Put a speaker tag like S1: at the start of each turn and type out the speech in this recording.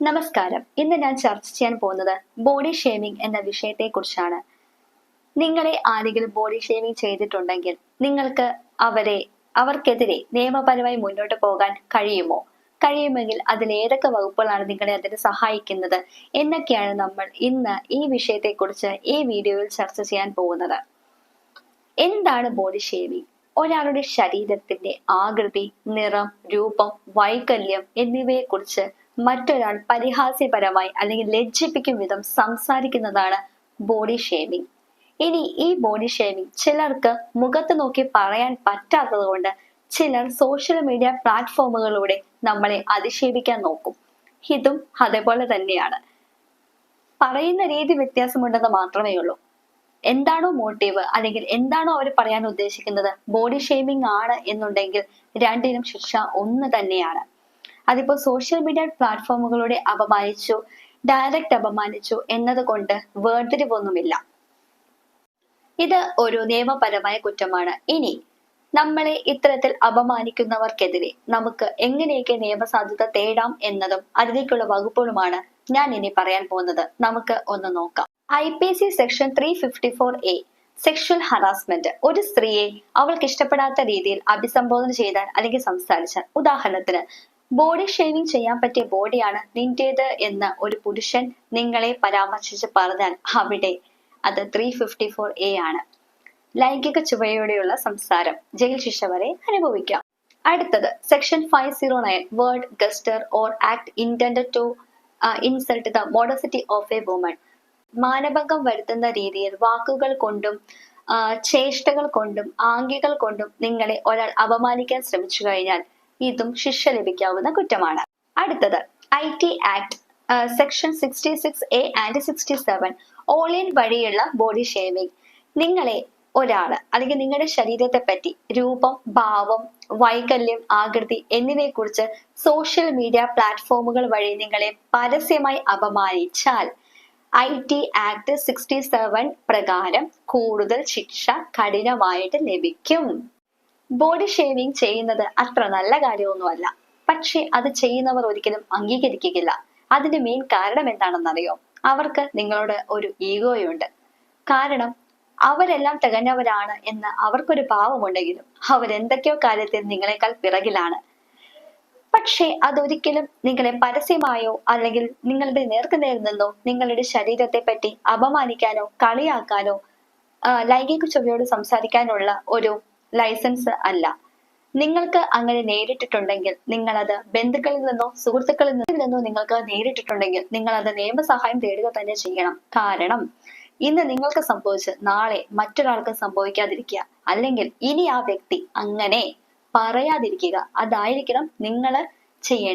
S1: നമസ്കാരം. ഇന്ന് ഞാൻ ചർച്ച ചെയ്യാൻ പോകുന്നത് ബോഡി ഷേമിംഗ് എന്ന വിഷയത്തെ കുറിച്ചാണ് നിങ്ങളെ ആരെങ്കിലും ബോഡി ഷേമിംഗ് ചെയ്തിട്ടുണ്ടെങ്കിൽ നിങ്ങൾക്ക് അവരെ അവർക്കെതിരെ നിയമപരമായി മുന്നോട്ട് പോകാൻ കഴിയുമോ? കഴിയുമെങ്കിൽ അതിൽ ഏതൊക്കെ വകുപ്പുകളാണ് നിങ്ങളെ അതിന് സഹായിക്കുന്നത്? എന്നൊക്കെയാണ് നമ്മൾ ഇന്ന് ഈ വിഷയത്തെക്കുറിച്ച് ഈ വീഡിയോയിൽ ചർച്ച ചെയ്യാൻ പോകുന്നത്. എന്താണ് ബോഡി ഷേമിംഗ് ഒരാളുടെ ശരീരത്തിന്റെ ആകൃതി നിറം രൂപം വൈകല്യം എന്നിവയെക്കുറിച്ച് മറ്റൊരാൾ പരിഹാസ്യപരമായി അല്ലെങ്കിൽ ലജ്ജിപ്പിക്കും വിധം സംസാരിക്കുന്നതാണ് ബോഡി ഷേവിംഗ് ഇനി ഈ ബോഡി ഷേവിംഗ് ചിലർക്ക് മുഖത്ത് നോക്കി പറയാൻ പറ്റാത്തത് കൊണ്ട് ചിലർ സോഷ്യൽ മീഡിയ പ്ലാറ്റ്ഫോമുകളിലൂടെ നമ്മളെ അധിക്ഷേപിക്കാൻ നോക്കും. ഇതും അതേപോലെ തന്നെയാണ്. പറയുന്ന രീതി വ്യത്യാസമുണ്ടെന്ന് മാത്രമേ ഉള്ളൂ. എന്താണോ മോട്ടീവ് അല്ലെങ്കിൽ എന്താണോ അവർ പറയാൻ ഉദ്ദേശിക്കുന്നത് ബോഡി ഷേമിംഗ് ആണ് എന്നുണ്ടെങ്കിൽ രണ്ടിനും ശിക്ഷ ഒന്ന് തന്നെയാണ്. അതിപ്പോ സോഷ്യൽ മീഡിയ പ്ലാറ്റ്ഫോമുകളോടെ അപമാനിച്ചു ഡയറക്റ്റ് അപമാനിച്ചു എന്നതുകൊണ്ട് വേർതിരിവൊന്നുമില്ല. ഇത് ഒരു നിയമപരമായ കുറ്റമാണ്. ഇനി നമ്മളെ ഇത്തരത്തിൽ അപമാനിക്കുന്നവർക്കെതിരെ നമുക്ക് എങ്ങനെയൊക്കെ നിയമസാധ്യത തേടാം എന്നതും അതിലേക്കുള്ള വകുപ്പുകളുമാണ് ഞാൻ ഇനി പറയാൻ പോകുന്നത്. നമുക്ക് ഒന്ന് നോക്കാം. I P C section three fifty four A sexual harassment ഒരു സ്ത്രീയെ അവൾക്ക് ഇഷ്ടപ്പെടാത്ത രീതിയിൽ അഭിസംബോധന ചെയ്താൽ അല്ലെങ്കിൽ സംസാരിച്ചാൽ ഉദാഹരണത്തിന് ബോഡി ഷേവിംഗ് ചെയ്യാൻ പറ്റിയ ബോഡിയാണ് നിന്റേത് എന്ന് ഒരു പുരുഷൻ നിങ്ങളെ പരാമർശിച്ച് പറഞ്ഞാൽ അവിടെ അത് ത്രീ ഫിഫ്റ്റി ഫോർ എ ആണ്. ലൈംഗിക ചുവയോടെയുള്ള സംസാരം ജയിൽ ശിക്ഷ വരെ അനുഭവിക്കാം. അടുത്തത് section five zero nine word gesture or act intend to insult the modesty of a woman മാനഭംഗം വരുത്തുന്ന രീതിയിൽ വാക്കുകൾ കൊണ്ടും ചേഷ്ടകൾ കൊണ്ടും ആംഗ്യകൾ കൊണ്ടും നിങ്ങളെ ഒരാൾ അപമാനിക്കാൻ ശ്രമിച്ചു കഴിഞ്ഞാൽ ഇതും ശിക്ഷ ലഭിക്കാവുന്ന കുറ്റമാണ്. അടുത്തത് I T act section sixty six A and sixty seven online വഴിയുള്ള ബോഡി ഷേവിംഗ് നിങ്ങളെ ഒരാൾ അല്ലെങ്കിൽ നിങ്ങളുടെ ശരീരത്തെ പറ്റി രൂപം ഭാവം വൈകല്യം ആകൃതി എന്നിവയെ കുറിച്ച് സോഷ്യൽ മീഡിയ പ്ലാറ്റ്ഫോമുകൾ വഴി നിങ്ങളെ പരസ്യമായി അപമാനിച്ചാൽ I T act sixty seven പ്രകാരം കൂടുതൽ ശിക്ഷ കഠിനമായിട്ട് ലഭിക്കും. ബോഡി ഷേവിംഗ് ചെയ്യുന്നത് അത്ര നല്ല കാര്യമൊന്നുമല്ല. പക്ഷെ അത് ചെയ്യുന്നവർ ഒരിക്കലും അംഗീകരിക്കുകയില്ല. അതിന്റെ മെയിൻ കാരണം എന്താണെന്നറിയോ? അവർക്ക് നിങ്ങളോട് ഒരു ഈഗോയുണ്ട്. കാരണം അവരെല്ലാം തികഞ്ഞവരാണ് എന്ന് അവർക്കൊരു ഭാവമുണ്ടെങ്കിലും അവരെന്തൊക്കെയോ കാര്യത്തിൽ നിങ്ങളെക്കാൾ പിറകിലാണ്. പക്ഷേ അതൊരിക്കലും നിങ്ങളെ പരസ്യമായോ അല്ലെങ്കിൽ നിങ്ങളുടെ നേർക്കുനേർ നിന്നോ നിങ്ങളുടെ ശരീരത്തെ പറ്റി അപമാനിക്കാനോ കളിയാക്കാനോ ലൈംഗിക ചൊവ്വയോട് സംസാരിക്കാനുള്ള ഒരു ലൈസൻസ് അല്ല. നിങ്ങൾക്ക് അങ്ങനെ നേരിട്ടിട്ടുണ്ടെങ്കിൽ നിങ്ങൾ അത് ബന്ധുക്കളിൽ നിന്നോ സുഹൃത്തുക്കളിൽ നിന്നോ നിങ്ങൾക്ക് നേരിട്ടിട്ടുണ്ടെങ്കിൽ നിങ്ങൾ അത് നിയമസഹായം തേടുക തന്നെ ചെയ്യണം. കാരണം ഇന്ന് നിങ്ങൾക്ക് സംഭവിച്ച് നാളെ മറ്റൊരാൾക്ക് സംഭവിക്കാതിരിക്കുക. അല്ലെങ്കിൽ ഇനി ആ വ്യക്തി അങ്ങനെ പറയാതിരിക്കുക. അതായിരിക്കണം നിങ്ങൾ ചെയ്യേണ്ടത്.